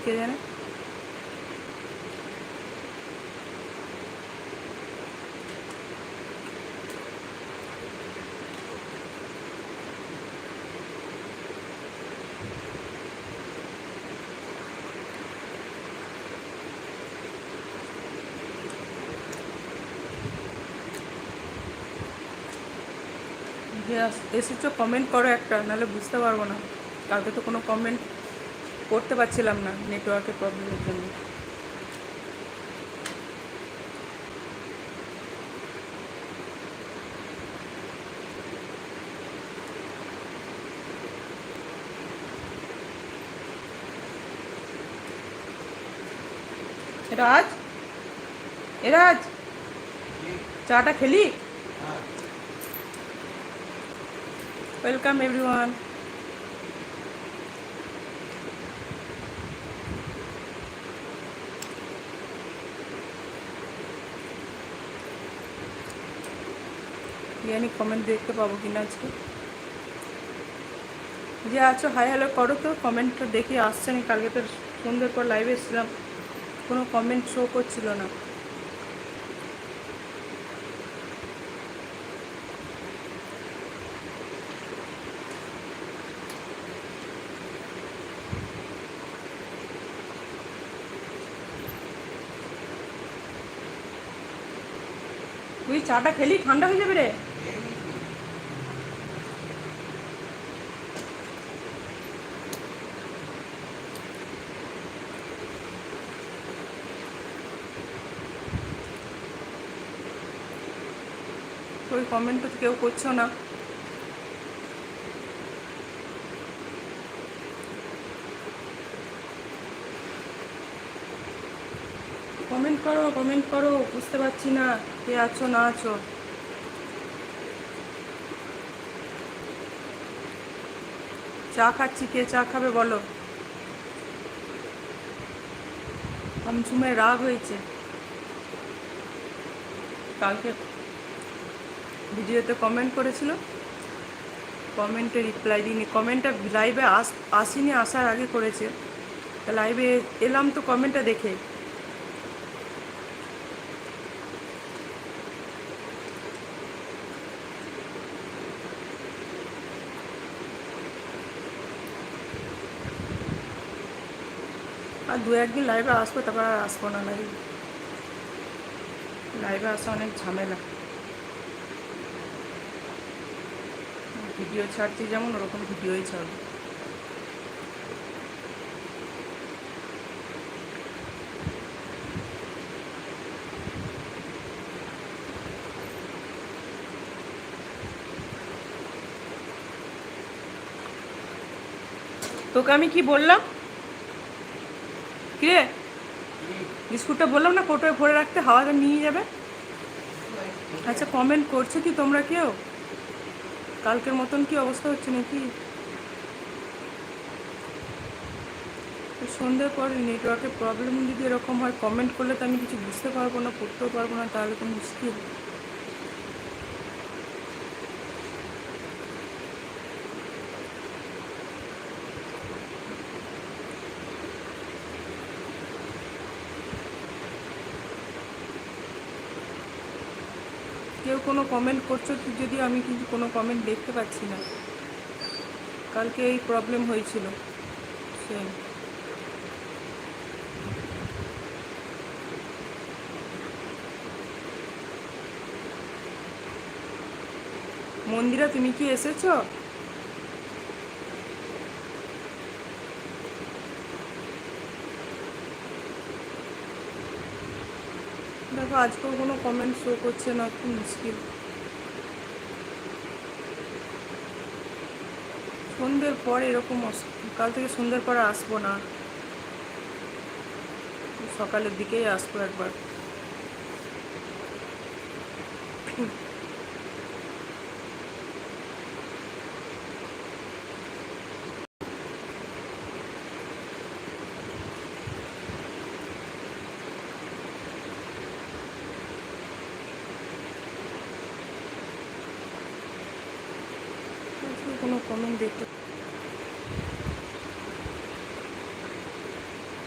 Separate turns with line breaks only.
কে জানে এসেছ কমেন্ট করো একটা নাহলে বুঝতে পারব না কালকে তো কোনো কমেন্ট করতে পারছিলাম না নেটওয়ার্কের প্রবলেমের জন্য। রাজ এ রাজ চাটা খেলি? ওয়েলকাম এভরিওয়ান জানি কমেন্ট দেখতে পাবো কিনা আজকে? যে আছো হাই হ্যালো করো তো। কমেন্টটা দেখে আসছে না, কালকে তো সন্ধ্যের পর লাইভে এসেছিলাম। কোনো কমেন্ট শো করছিল না। তুই চাটা খেলি? ঠান্ডা হয়ে যাবে রে? ওই কমেন্ট তো কেউ করছ না। কমেন্ট করো কমেন্ট করো, বুঝতে পারছি না কে আছো, না আছো। চা খাচ্ছি, কে চা খাবে বলো? আমঝুমে রাগ হয়েছে। কালকে ভিডিওতে কমেন্ট করেছিল। কমেন্টে রিপ্লাই দিইনি। কমেন্টটা লাইভে আস আসিনি, আসার আগে করেছে। তা লাইভে এলাম তো কমেন্টটা দেখে। আর দু একদিন লাইভে আসব, তারপর আর আসব না লাইভ লাইভে আসা অনেক ঝামেলা। ভিডিও ছাড়ছি যেমন ওরকম ভিডিওই ছাড়বো। তোকে আমি কি বললাম? কিরে? বিস্কুটটা বললাম না কোটোয় ভরে রাখতে হাওয়াটা নিয়ে যাবে? আচ্ছা কমেন্ট করছ কি তোমরা কেউ? কালকের মতন কি অবস্থা হচ্ছে নাকি? সন্ধ্যের পর নেটওয়ার্কের প্রবলেম যদি এরকম হয় কমেন্ট করলে তো আমি কিছু বুঝতে পারব না, পড়তেও পারব না, তাহলে তো মুশকিল কেউ কোনো কমেন্ট করছ যদি আমি কিন্তু কোনো কমেন্ট দেখতে পাচ্ছি না। কালকে এই প্রবলেম হয়েছিল। সেই মন্দিরা, তুমি কি এসেছ? দেখো, আজকেও কোনো কমেন্ট শো করছে না, খুব মুশকিল। সন্ধ্যের পর এরকম কাল থেকে সন্ধ্যের পর আসব না। সকালের দিকেই আসব একবার। কোনো কমেন্ট দেখতে